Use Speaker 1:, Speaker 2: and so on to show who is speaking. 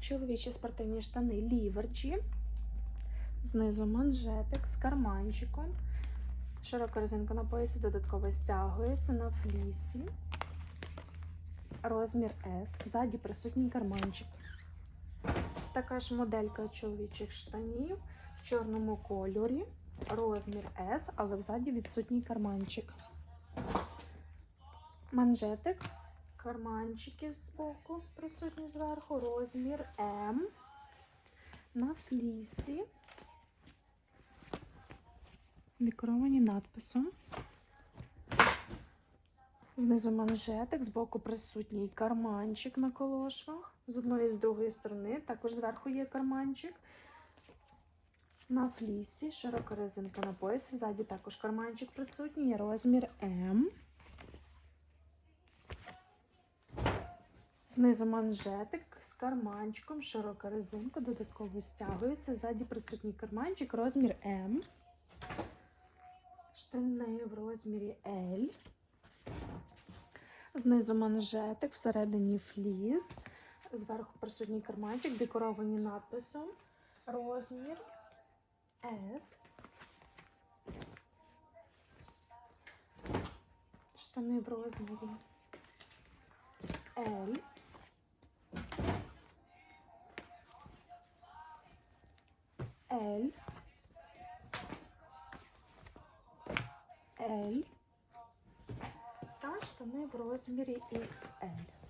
Speaker 1: Чоловічі спортивні штани ліверджі. Знизу манжетик з карманчиком. Широка резинка на поясі додатково стягується на флісі. Розмір S. Ззаді присутній карманчик. Така ж моделька чоловічих штанів в чорному кольорі. Розмір S, але взаді відсутній карманчик. Манжетик, карманчики з боку присутні зверху, розмір М. На флісі. Декоровані надписом. Знизу манжетик, збоку присутній карманчик на колошвах. З одної і з другої сторони, також зверху є карманчик. На флісі, широка резинка на поясі, ззаді також карманчик присутній, розмір М. Знизу манжетик з карманчиком, широка резинка, додатково стягується. Ззаді присутній карманчик, розмір М. Штани в розмірі L. Знизу манжетик, всередині фліс. Зверху присутній карманчик, декоровані надписом. Розмір S. Штани в розмірі L. L. L. Та штани в розмірі XL.